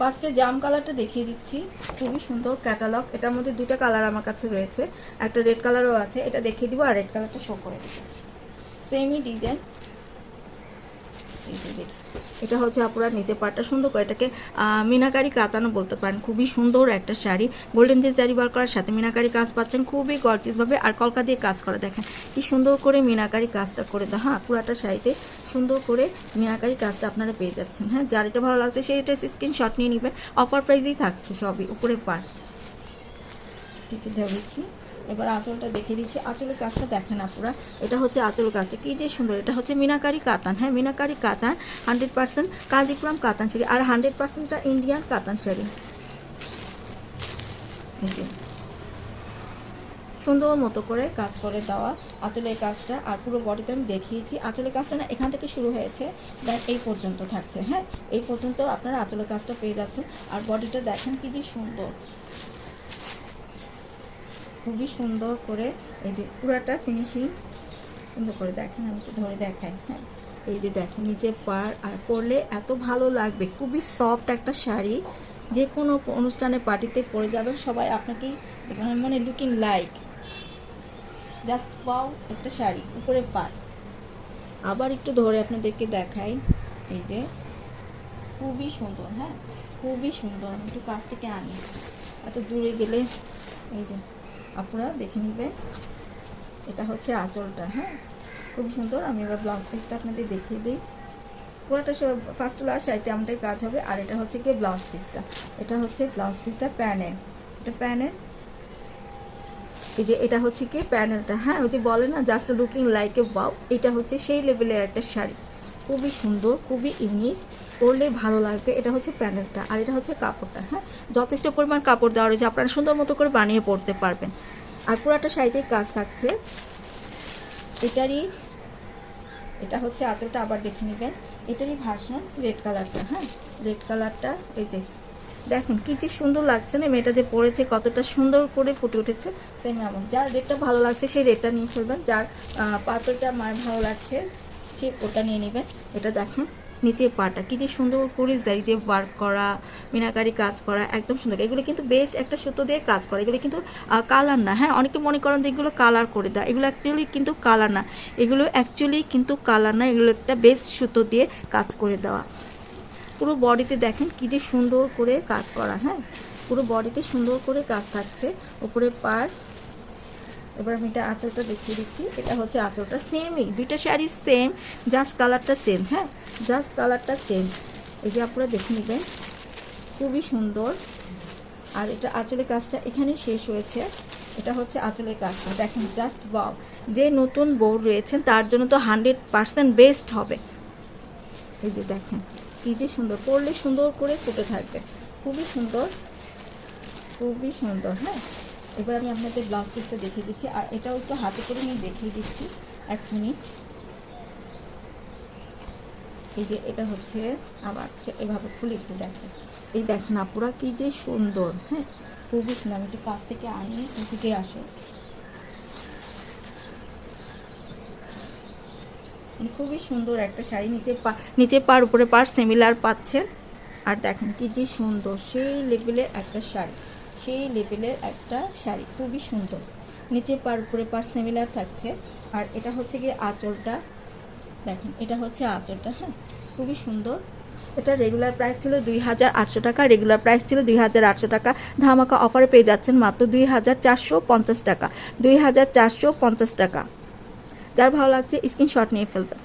ফার্স্টে জাম কালারটা দেখিয়ে দিচ্ছি। খুবই সুন্দর ক্যাটালগ এটার মধ্যে দুটো কালার আমার কাছে রয়েছে। একটা রেড কালারও আছে। এটা দেখিয়ে দিব আর রেড কালারটা শো করে সেমই ডিজাইন। এটা হচ্ছে আপনারা নিচে পাটটা। সুন্দর করে এটাকে মিনাকারি কাতানো বলতে পারেন। খুবই সুন্দর একটা শাড়ি। গোল্ডেন দিয়ে জারি বার করার সাথে মিনাকারি কাজ পাচ্ছেন। খুবই গর্জিয়াসভাবে আর কলকা দিয়ে কাজ করা দেখেন। কি সুন্দর করে মিনাকারি কাজটা করে দেয়। হ্যাঁ পুরাটা শাড়িতে সুন্দর করে মিনাকারি কাজটা আপনারা পেয়ে যাচ্ছেন। হ্যাঁ যার এটা ভালো লাগছে সেই সেইটা স্ক্রিনশট নিয়ে নেবেন। অফার প্রাইজেই থাকছে সবই, উপরে পার ঠিক ধরেছি এবার আঁচলটা দেখিয়ে দিচ্ছি। আঁচলের কাজটা দেখেন আপনারা এটা হচ্ছে আঁচলের কাজটা। কী যে সুন্দর, এটা হচ্ছে মিনাকারি কাতান। হ্যাঁ মিনাকারি কাতান হান্ড্রেড পার্সেন্ট কাজিপুরাম কাতান শাড়ি আর হান্ড্রেড পার্সেন্টটা ইন্ডিয়ান কাতান শাড়ি। সুন্দর মতো করে কাজ করে দেওয়া। আঁচলের কাজটা আর পুরো বডিতে আমি দেখিয়েছি। আঁচলের কাজটা না এখান থেকে শুরু হয়েছে। দেন এই পর্যন্ত থাকছে হ্যাঁ? এই পর্যন্ত আপনারা আঁচলের কাজটা পেয়ে যাচ্ছেন। আর বডিটা দেখেন কি যে সুন্দর। খুবই সুন্দর করে এই যে পুরাটা ফিনিশিং সুন্দর করে দেখেন, আমি তো ধরে দেখাই হ্যাঁ? এই যে দেখেন, নিচে পার, আর পরলে এত ভালো লাগবে। খুবই সফট একটা শাড়ি। যে কোনো অনুষ্ঠানে পার্টিতে পরে যাবেন, সবাই আপনাকেই মানে লুকিং লাইক জাস্ট পাও একটা শাড়ি, উপরে পার আবার একটু ধরে আপনাদেরকে দেখাই, এই যে। খুবই সুন্দর হ্যাঁ? খুবই সুন্দর একটু কাছ থেকে আনি। এত দূরে গেলে, এই যে, আপনারা দেখে নেবে এটা হচ্ছে আঁচলটা হ্যাঁ? খুব সুন্দর, আমি এবার ব্লাউজ পিসটা আপনাদের দেখিয়ে দিই। পুরোটা সব ফার্স্ট লাস্ট সাইডে আমাদের কাজ হবে, আর এটা হচ্ছে কি ব্লাউজ পিসটা এটা হচ্ছে ব্লাউজ পিসটা প্যানেল। এটা প্যানেল এই যে এটা হচ্ছে কি প্যানেলটা হ্যাঁ? ওই যে বলে না just looking like a wow এটা হচ্ছে সেই লেভেলের একটা শাড়ি। খুবই সুন্দর, খুবই ইউনিক পরলে ভালো লাগবে। এটা হচ্ছে প্যানেলটা, আর এটা হচ্ছে কাপড়টা হ্যাঁ? যথেষ্ট পরিমাণ কাপড় দেওয়া রয়েছে, আপনারা সুন্দর মতো করে বানিয়ে পড়তে পারবেন। আর পুরাটা শাড়িতে কাজ থাকছে। এটারই, এটা হচ্ছে আঁচলটা আবার দেখে নেবেন। এটারই ভার্সন রেড কালারটা হ্যাঁ? রেড কালারটা এই যে দেখেন কি যে সুন্দর লাগছে না, মেয়েটা যে পড়েছে, কতটা সুন্দর করে ফুটে উঠেছে। সেম এমন যার রেটটা ভালো লাগছে, সেই রেটটা নিয়ে ফেলবেন। যার পার্পলটা মার ভালো লাগছে, সে ওটা নিয়ে নেবেন। এটা দেখেন নিচে পাটা কি যে সুন্দর করে জারি দিয়ে ওয়ার্ক করা, মিনাকারি কাজ করা, একদম সুন্দর। এগুলো কিন্তু বেশ একটা সুতো দিয়ে কাজ করে। এগুলো কিন্তু কালার না। হ্যাঁ অনেকে মনে করেন যে এগুলো কালার করে দেয়। এগুলো অ্যাকচুয়ালি কিন্তু কালার না। এগুলো অ্যাকচুয়ালি কিন্তু কালার না। এগুলো একটা বেশ সুতো দিয়ে কাজ করে দেওয়া। পুরো বডিতে দেখেন কি যে সুন্দর করে কাজ করা হ্যাঁ? পুরো বডিতে সুন্দর করে কাজ থাকছে। উপরে পার, এবার আমি এটা আঁচলটা দেখিয়ে দিচ্ছি। এটা হচ্ছে আঁচলটা সেমই দুইটা শাড়ি সেম জাস্ট কালারটা চেঞ্জ হ্যাঁ? জাস্ট কালারটা চেঞ্জ এই যে আপনারা দেখে নেবেন, খুবই সুন্দর। আর এটা আঁচলের কাজটা এখানে শেষ হয়েছে। এটা হচ্ছে আঁচলের কাজটা। দেখেন জাস্ট বাও যে নতুন বউ রয়েছেন, তার জন্য তো হান্ড্রেড পার্সেন্ট বেস্ট হবে। এই যে দেখেন। কি যে সুন্দর পরলে সুন্দর করে ফুটে থাকবে। খুবই সুন্দর খুবই সুন্দর হ্যাঁ? এবার আমি আপনাদের ব্লাউজ পিসটা দেখিয়ে দিচ্ছি, আর এটাও একটু হাতে করে আমি দেখিয়ে দিচ্ছি, এক মিনিট। এই যে এটা হচ্ছে আবার এভাবে খুলে একটু দেখেন। এই দেখেন আপুরা কি যে সুন্দর হ্যাঁ? খুবই সুন্দর, আমি একটু কাছ থেকে আনি থেকে আসো খুবই সুন্দর একটা শাড়ি। নিচে পা, নিচে পার, উপরে পার সিমিলার পাচ্ছেন আর দেখেন কি যে সুন্দর, সেই লেভেলের একটা শাড়ি। সেই লেভেলের একটা শাড়ি, খুবই সুন্দর। নিচে পার, উপরে পার সিমিলার থাকছে। আর এটা হচ্ছে গিয়ে আঁচলটা। দেখেন, এটা হচ্ছে আঁচলটা হ্যাঁ খুবই সুন্দর। এটা রেগুলার প্রাইস ছিল দুই হাজার আটশো টাকা রেগুলার প্রাইস ছিল দুই হাজার আটশো টাকা। ধামাকা অফারে পেয়ে যাচ্ছেন মাত্র দুই হাজার চারশো পঞ্চাশ টাকা। দুই হাজার চারশো পঞ্চাশ টাকা। যার ভালো লাগছে স্ক্রিনশট নিয়ে ফেলবেন।